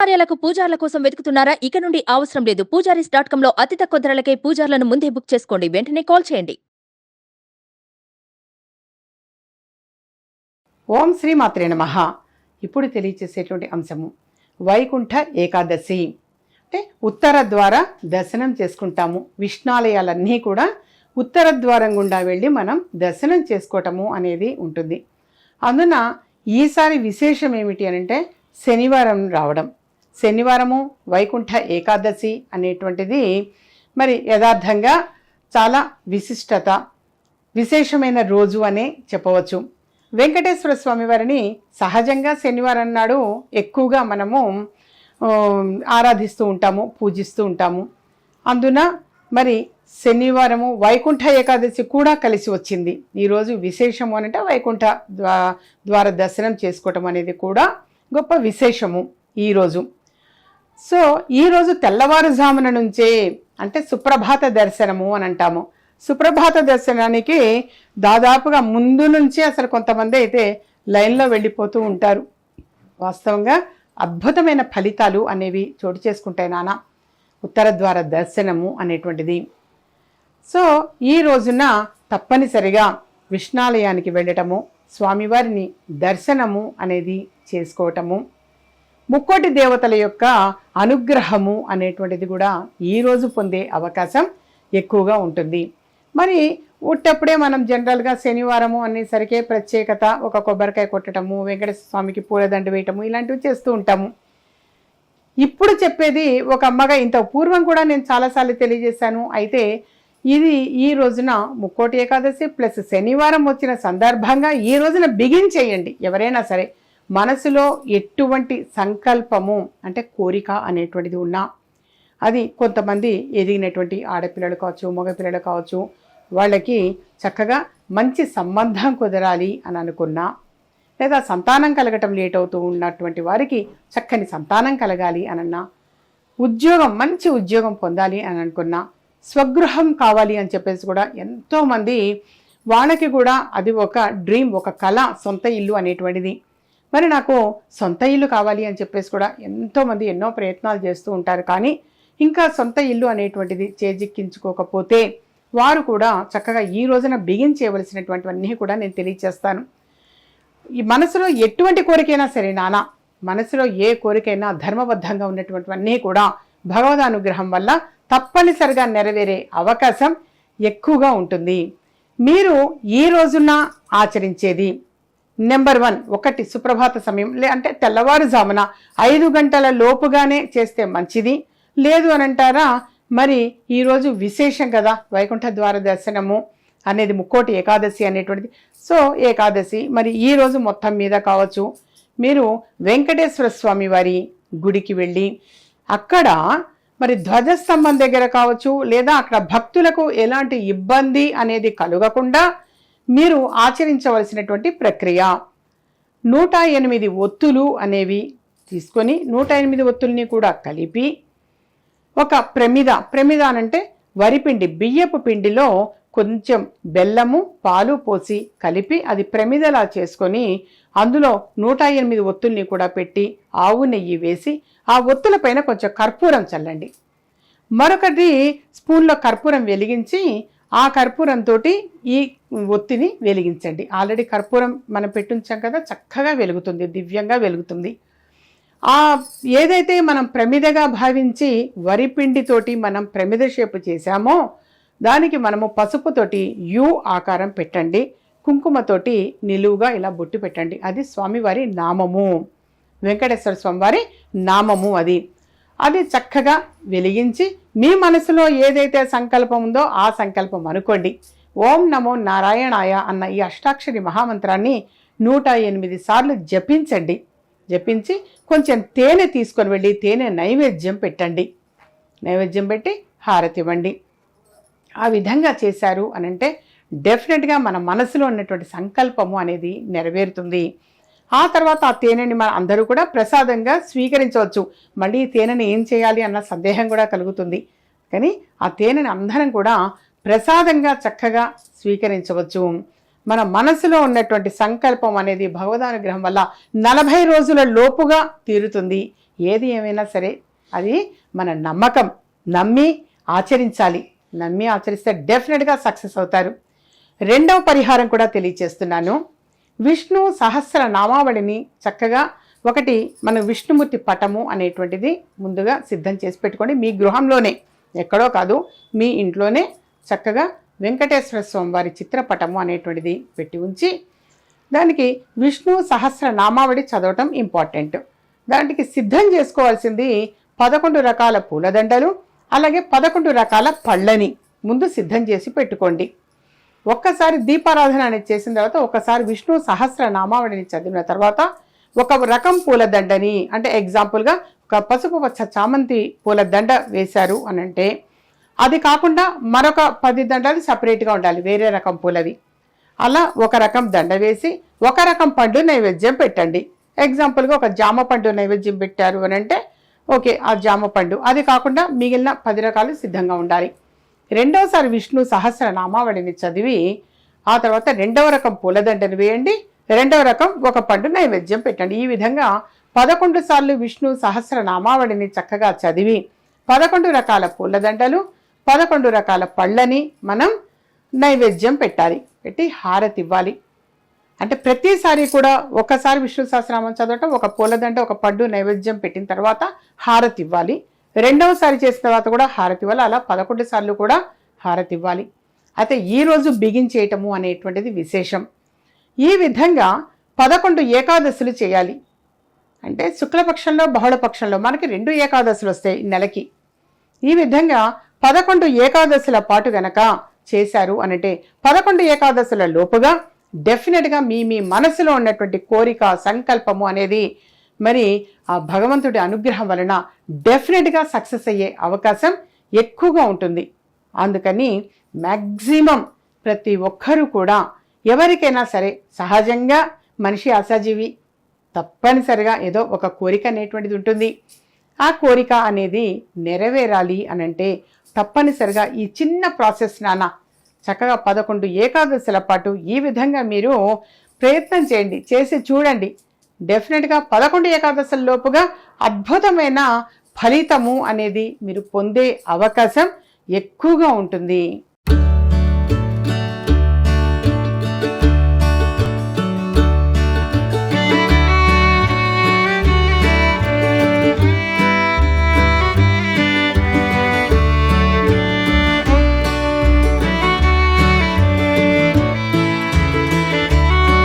కార్యాలకు పూజార్ల కోసం వెతుకుతున్నారా? ఇక నుండి అవసరం లేదు. పూజారీస్ డాట్ కామ్లో అతి తక్కువ ధరలకే పూజార్లను ముందే బుక్ చేసుకోండి. వెంటనే కాల్ చేయండి. ఓం శ్రీ మాత్రే నమ. ఇప్పుడు తెలియచేసేటువంటి అంశము వైకుంఠ ఏకాదశి. అంటే ఉత్తర ద్వారా దర్శనం చేసుకుంటాము. విష్ణాలయాలన్నీ కూడా ఉత్తర ద్వారం గుండా వెళ్ళి మనం దర్శనం చేసుకోవటము అనేది ఉంటుంది. అందున ఈసారి విశేషం ఏమిటి అని అంటే శనివారం రావడం. శనివారము వైకుంఠ ఏకాదశి అనేటువంటిది మరి యథార్థంగా చాలా విశిష్టత విశేషమైన రోజు అనే చెప్పవచ్చు. వెంకటేశ్వర స్వామి వారిని సహజంగా శనివారం నాడు ఎక్కువగా మనము ఆరాధిస్తూ ఉంటాము పూజిస్తూ ఉంటాము. అందున మరి శనివారము వైకుంఠ ఏకాదశి కూడా కలిసి వచ్చింది. ఈరోజు విశేషము అనంటే వైకుంఠ ద్వా ద్వారా దర్శనం చేసుకోవటం అనేది కూడా గొప్ప విశేషము ఈరోజు సో ఈరోజు తెల్లవారుజామున నుంచే అంటే సుప్రభాత దర్శనము అని అంటాము. సుప్రభాత దర్శనానికి దాదాపుగా ముందు నుంచి అసలు కొంతమంది అయితే లైన్లో వెళ్ళిపోతూ ఉంటారు. వాస్తవంగా అద్భుతమైన ఫలితాలు అనేవి చోటు చేసుకుంటాయి నాన్న ఉత్తర ద్వార దర్శనము అనేటువంటిది. సో ఈ రోజున తప్పనిసరిగా విష్ణాలయానికి వెళ్ళటము స్వామివారిని దర్శనము అనేది చేసుకోవటము. ముక్కోటి దేవతల యొక్క అనుగ్రహము అనేటువంటిది కూడా ఈరోజు పొందే అవకాశం ఎక్కువగా ఉంటుంది. మరి ఉట్టప్పుడే మనం జనరల్గా శనివారము అనేసరికే ప్రత్యేకత ఒక కొబ్బరికాయ కొట్టడము వెంకటేశ్వర స్వామికి పూలదండ వేయటము ఇలాంటివి చేస్తూ ఉంటాము. ఇప్పుడు చెప్పేది ఒక అమ్మగా ఇంత పూర్వం కూడా నేను చాలాసార్లు తెలియజేశాను. అయితే ఇది ఈ రోజున ముక్కోటి ఏకాదశి ప్లస్ శనివారం వచ్చిన సందర్భంగా ఈ రోజున బిగిన్ చేయండి. ఎవరైనా సరే మనసులో ఎటువంటి సంకల్పము అంటే కోరిక అనేటువంటిది ఉన్నా అది కొంతమంది ఎదిగినటువంటి ఆడపిల్లలు కావచ్చు మగపిల్లలు కావచ్చు వాళ్ళకి చక్కగా మంచి సంబంధం కుదరాలి అని అనుకున్నా లేదా సంతానం కలగటం లేట్ అవుతూ ఉన్నటువంటి వారికి చక్కని సంతానం కలగాలి అనన్నా ఉద్యోగం మంచి ఉద్యోగం పొందాలి అని అనుకున్నా స్వగృహం కావాలి అని చెప్పేసి కూడా ఎంతోమంది వాళ్ళకి కూడా అది ఒక డ్రీమ్ ఒక కళ సొంత ఇల్లు అనేటువంటిది. మరి నాకు సొంత ఇల్లు కావాలి అని చెప్పేసి కూడా ఎంతోమంది ఎన్నో ప్రయత్నాలు చేస్తూ ఉంటారు. కానీ ఇంకా సొంత ఇల్లు అనేటువంటిది చేజిక్కించుకోకపోతే వారు కూడా చక్కగా ఈ రోజున బిగిన్ చేయవలసినటువంటివన్నీ కూడా నేను తెలియచేస్తాను. ఈ మనసులో ఎటువంటి కోరికైనా సరే నానా మనసులో ఏ కోరికైనా ధర్మబద్ధంగా ఉన్నటువంటివన్నీ కూడా భగవద్ అనుగ్రహం వల్ల తప్పనిసరిగా నెరవేరే అవకాశం ఎక్కువగా ఉంటుంది. మీరు ఈ రోజున ఆచరించేది నెంబర్ వన్ ఒకటి సుప్రభాత సమయం. లే అంటే తెల్లవారుజామున ఐదు గంటల లోపుగానే చేస్తే మంచిది. లేదు అని అంటారా? మరి ఈరోజు విశేషం కదా వైకుంఠ ద్వార దర్శనము అనేది ముక్కోటి ఏకాదశి అనేటువంటిది. సో ఏకాదశి మరి ఈ రోజు మొత్తం మీద కావచ్చు. మీరు వెంకటేశ్వర స్వామి వారి గుడికి వెళ్ళి అక్కడ మరి ధ్వజస్తంభం దగ్గర కావచ్చు లేదా అక్కడ భక్తులకు ఎలాంటి ఇబ్బంది అనేది కలగకుండా మీరు ఆచరించవలసినటువంటి ప్రక్రియ. నూట ఎనిమిది ఒత్తులు అనేవి తీసుకొని నూట ఎనిమిది ఒత్తుల్ని కూడా కలిపి ఒక ప్రమిద ప్రమిద అనంటే వరిపిండి బియ్యపు పిండిలో కొంచెం బెల్లము పాలు పోసి కలిపి అది ప్రమిదలా చేసుకొని అందులో నూట ఎనిమిది ఒత్తుల్ని కూడా పెట్టి ఆవు నెయ్యి వేసి ఆ ఒత్తుల పైన కొంచెం కర్పూరం చల్లండి. మరొకటి స్పూన్లో కర్పూరం వెలిగించి ఆ కర్పూరంతో ఈ ఒత్తిని వెలిగించండి. ఆల్రెడీ కర్పూరం మనం పెట్టుంచాం కదా చక్కగా వెలుగుతుంది దివ్యంగా వెలుగుతుంది. ఆ ఏదైతే మనం ప్రమిదగా భావించి వరిపిండితోటి మనం ప్రమిద షేపు చేశామో దానికి మనము పసుపుతోటి యు ఆకారం పెట్టండి. కుంకుమతోటి నిలువుగా ఇలా బొట్టు పెట్టండి. అది స్వామివారి నామము. వెంకటేశ్వర స్వామివారి నామము అది. అది చక్కగా వెలిగించి మీ మనసులో ఏదైతే సంకల్పం ఉందో ఆ సంకల్పం అనుకోండి. ఓం నమో నారాయణాయ అన్న ఈ అష్టాక్షరి మహామంత్రాన్ని నూట ఎనిమిది సార్లు జపించండి. జపించి కొంచెం తేనె తీసుకొని వెళ్ళి తేనె నైవేద్యం పెట్టండి. నైవేద్యం పెట్టి హారతి ఇవ్వండి. ఆ విధంగా చేశారు అని అంటే డెఫినెట్గా మన మనసులో ఉన్నటువంటి సంకల్పము అనేది నెరవేరుతుంది. ఆ తర్వాత ఆ తేనెని మన అందరూ కూడా ప్రసాదంగా స్వీకరించవచ్చు. మళ్ళీ ఈ తేనెని ఏం చేయాలి అన్న సందేహం కూడా కలుగుతుంది. కానీ ఆ తేనెని అందరం కూడా ప్రసాదంగా చక్కగా స్వీకరించవచ్చు. మన మనసులో ఉన్నటువంటి సంకల్పం అనేది భగవదానుగ్రహం వల్ల నలభై రోజుల లోపుగా తీరుతుంది. ఏది ఏమైనా సరే అది మన నమ్మకం. నమ్మి ఆచరించాలి. నమ్మి ఆచరిస్తే డెఫినెట్గా సక్సెస్ అవుతారు. రెండవ పరిహారం కూడా తెలియచేస్తున్నాను విష్ణు సహస్ర నామావళిని చక్కగా ఒకటి మన విష్ణుమూర్తి పటము అనేటువంటిది ముందుగా సిద్ధం చేసి పెట్టుకోండి. మీ గృహంలోనే ఎక్కడో కాదు మీ ఇంట్లోనే చక్కగా వెంకటేశ్వర స్వామి వారి చిత్రపటము అనేటువంటిది పెట్టి ఉంచి దానికి విష్ణు సహస్ర నామావళి చదవటం ఇంపార్టెంట్. దానికి సిద్ధం చేసుకోవాల్సింది పదకొండు రకాల పూలదండలు అలాగే పదకొండు రకాల పళ్ళని ముందు సిద్ధం చేసి పెట్టుకోండి. ఒక్కసారి దీపారాధన అనేది చేసిన తర్వాత ఒకసారి విష్ణు సహస్ర నామావళిని చదివిన తర్వాత ఒక రకం పూలదండని అంటే ఎగ్జాంపుల్గా ఒక పసుపు పచ్చ చామంతి పూల దండ వేశారు అని అంటే అది కాకుండా మరొక పది దండలు సపరేట్గా ఉండాలి వేరే రకం పూలవి. అలా ఒక రకం దండ వేసి ఒక రకం పండు నైవేద్యం పెట్టండి. ఎగ్జాంపుల్గా ఒక జామ పండు నైవేద్యం పెట్టారు అని అంటే ఓకే ఆ జామ పండు. అది కాకుండా మిగిలిన పది రకాలు సిద్ధంగా ఉండాలి. రెండవసారి విష్ణు సహస్రనామావళిని చదివి ఆ తర్వాత రెండవ రకం పూలదండను వేయండి రెండవ రకం ఒక పండు నైవేద్యం పెట్టండి. ఈ విధంగా పదకొండు సార్లు విష్ణు సహస్రనామావళిని చక్కగా చదివి పదకొండు రకాల పూలదండలు పదకొండు రకాల పళ్ళని మనం నైవేద్యం పెట్టాలి. పెట్టి హారతి ఇవ్వాలి. అంటే ప్రతిసారి కూడా ఒకసారి విష్ణు సహస్రనామం చదవటం ఒక పూలదండ ఒక పండు నైవేద్యం పెట్టిన తర్వాత హారతి ఇవ్వాలి. రెండవసారి చేసిన తర్వాత కూడా హారతి ఇవ్వాలి. అలా పదకొండు సార్లు కూడా హారతి ఇవ్వాలి. అయితే ఈ రోజు బిగించేయటము అనేటువంటిది విశేషం. ఈ విధంగా పదకొండు ఏకాదశులు చేయాలి. అంటే శుక్లపక్షంలో బహుళపక్షంలో మనకి రెండు ఏకాదశులు వస్తాయి నెలకి. ఈ విధంగా పదకొండు ఏకాదశుల పాటు గనక చేశారు అనంటే పదకొండు ఏకాదశుల లోపుగా డెఫినెట్గా మీ మీ మనసులో ఉన్నటువంటి కోరిక సంకల్పము అనేది మరి ఆ భగవంతుడి అనుగ్రహం వలన డెఫినెట్గా సక్సెస్ అయ్యే అవకాశం ఎక్కువగా ఉంటుంది. అందుకని మ్యాక్సిమం ప్రతి ఒక్కరూ కూడా ఎవరికైనా సరే సహజంగా మనిషి ఆశాజీవి తప్పనిసరిగా ఏదో ఒక కోరిక అనేటువంటిది ఉంటుంది. ఆ కోరిక అనేది నెరవేరాలి అని అంటే తప్పనిసరిగా ఈ చిన్న ప్రాసెస్ నాన్న చక్కగా పదకొండు ఏకాదశుల పాటు ఈ విధంగా మీరు ప్రయత్నం చేయండి చేసి చూడండి. డెఫినెట్గా పదకొండు ఏకాదశుల లోపుగా అద్భుతమైన ఫలితము అనేది మీరు పొందే అవకాశం ఎక్కువగా ఉంటుంది.